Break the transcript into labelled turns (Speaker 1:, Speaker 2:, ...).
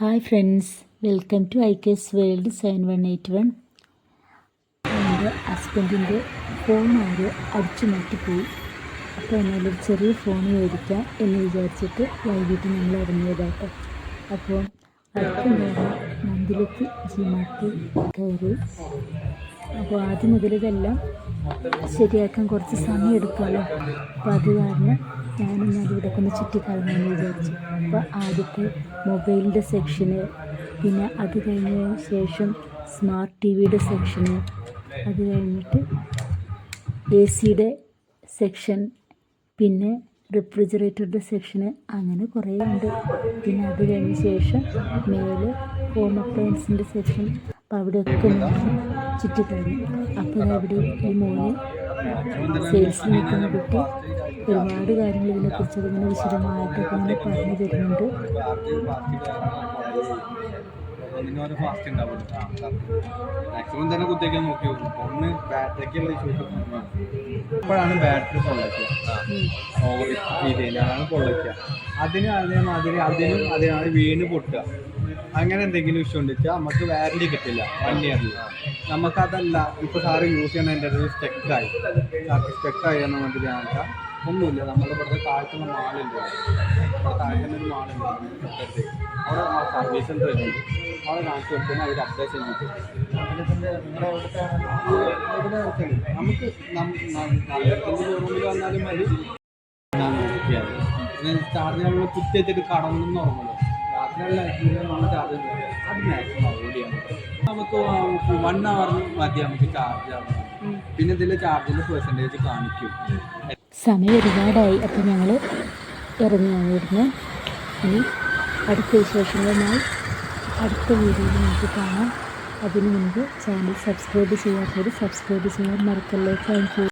Speaker 1: Hi friends welcome to I K's world seven one eight one എന്റെ ഹസ്ബൻഡിന്റെ phone ആര് അടിച്ചു മാറ്റിപ്പോയി. അപ്പോൾ എന്നാലൊരു ചെറിയ ഫോൺ മേടിക്കാം എന്ന് വിചാരിച്ചിട്ട് വൈകിട്ട് ഞങ്ങൾ ഇറങ്ങിയതാട്ടോ. അപ്പോൾ അടുത്ത നേരം മന്ദിരത്തിൽ ജിമാർട്ട് കയറി. അപ്പോൾ ആദ്യം മുതൽ ഇതെല്ലാം ശരിയാക്കാൻ കുറച്ച് സമയം എടുക്കുമല്ലോ. അപ്പോൾ അത് കാരണം ഞാനിന്ന് ഇവിടെ ഒന്ന് ചുറ്റിക്കറങ്ങാമെന്ന് വിചാരിച്ചു. അപ്പോൾ ആദ്യത്തെ മൊബൈലിന്റെ സെക്ഷന് പിന്നെ അത് കഴിഞ്ഞതിന് ശേഷം സ്മാർട്ട് ടി വിയുടെ സെക്ഷന് അത് കഴിഞ്ഞിട്ട് എ സിയുടെ സെക്ഷൻ പിന്നെ റെഫ്രിജറേറ്ററുടെ സെക്ഷന് അങ്ങനെ കുറേ ഉണ്ട്. പിന്നെ അത് കഴിഞ്ഞ ശേഷം മേലെ ഹോം അപ്ലയൻസിന്റെ സെക്ഷൻ. അപ്പോൾ അവിടെയൊക്കെ ചുറ്റിക്കറങ്ങി അപ്പോൾ അവിടെ ഈ മോന് സെയിൽസിൽ നിൽക്കുന്ന കുട്ടി ഒരുപാട് കാര്യങ്ങൾ ഇതിനെക്കുറിച്ച് അതിങ്ങനെ വിശദമായിട്ടൊക്കെ ഇങ്ങനെ പറഞ്ഞു തരുന്നുണ്ട്.
Speaker 2: ഫാസ്റ്റ് അങ്ങനെ എന്തെങ്കിലും ഇഷ്യൂ ഉണ്ടെച്ചാൽ നമുക്ക് വാറണ്ടി കിട്ടില്ല. വൺ ഇയറിൽ നമുക്കതല്ല ഇപ്പോൾ സാറ് യൂസ് ചെയ്യണതിന്റെ ഒരു സ്റ്റെക്കായി സ്റ്റെക്കായി എന്ന് വേണ്ടി ഞാൻ ഒന്നുമില്ല നമ്മുടെ ഇവിടുത്തെ താഴ്ത്തുന്ന മാളുണ്ട് ഇവിടെ താഴ്ത്തുന്ന ഒരു മാളുണ്ട്. അവിടെ സർവീസ് സെന്റർ ഉണ്ട്. അവിടെ കാണിച്ചു കൊടുക്കുന്ന അവർ അപ്ഡേഷൻ ചെയ്തു നമുക്ക് നല്ലതിന്റെ ഷോറൂമിൽ വന്നാലും മതി. ഞാൻ നോക്കിയാൽ ചാർജ് നമ്മൾ കുത്തി കടന്നു ഉറങ്ങുമല്ലോ നമ്മൾ ചാർജ് അത് മാക്സിമം അവോയ്ഡ് ചെയ്യാൻ നമുക്ക് വൺ അവറിന് മതി നമുക്ക് ചാർജ് ആവാൻ പിന്നെ ഇതിൽ ചാർജിന്റെ പെർസെന്റേജ് കാണിക്കും.
Speaker 1: സമയം ഒരുപാടായി അപ്പോൾ ഞങ്ങൾ ഇറങ്ങിയാണ് ഇവിടുന്ന്. ഇനി അടുത്ത വിശേഷങ്ങളുമായി അടുത്ത വീഡിയോയിൽ നമുക്ക് കാണാം. അതിനു മുൻപ് ചാനൽ സബ്സ്ക്രൈബ് ചെയ്യാത്തവർ സബ്സ്ക്രൈബ് ചെയ്യാൻ മറക്കല്ലേ. Thank you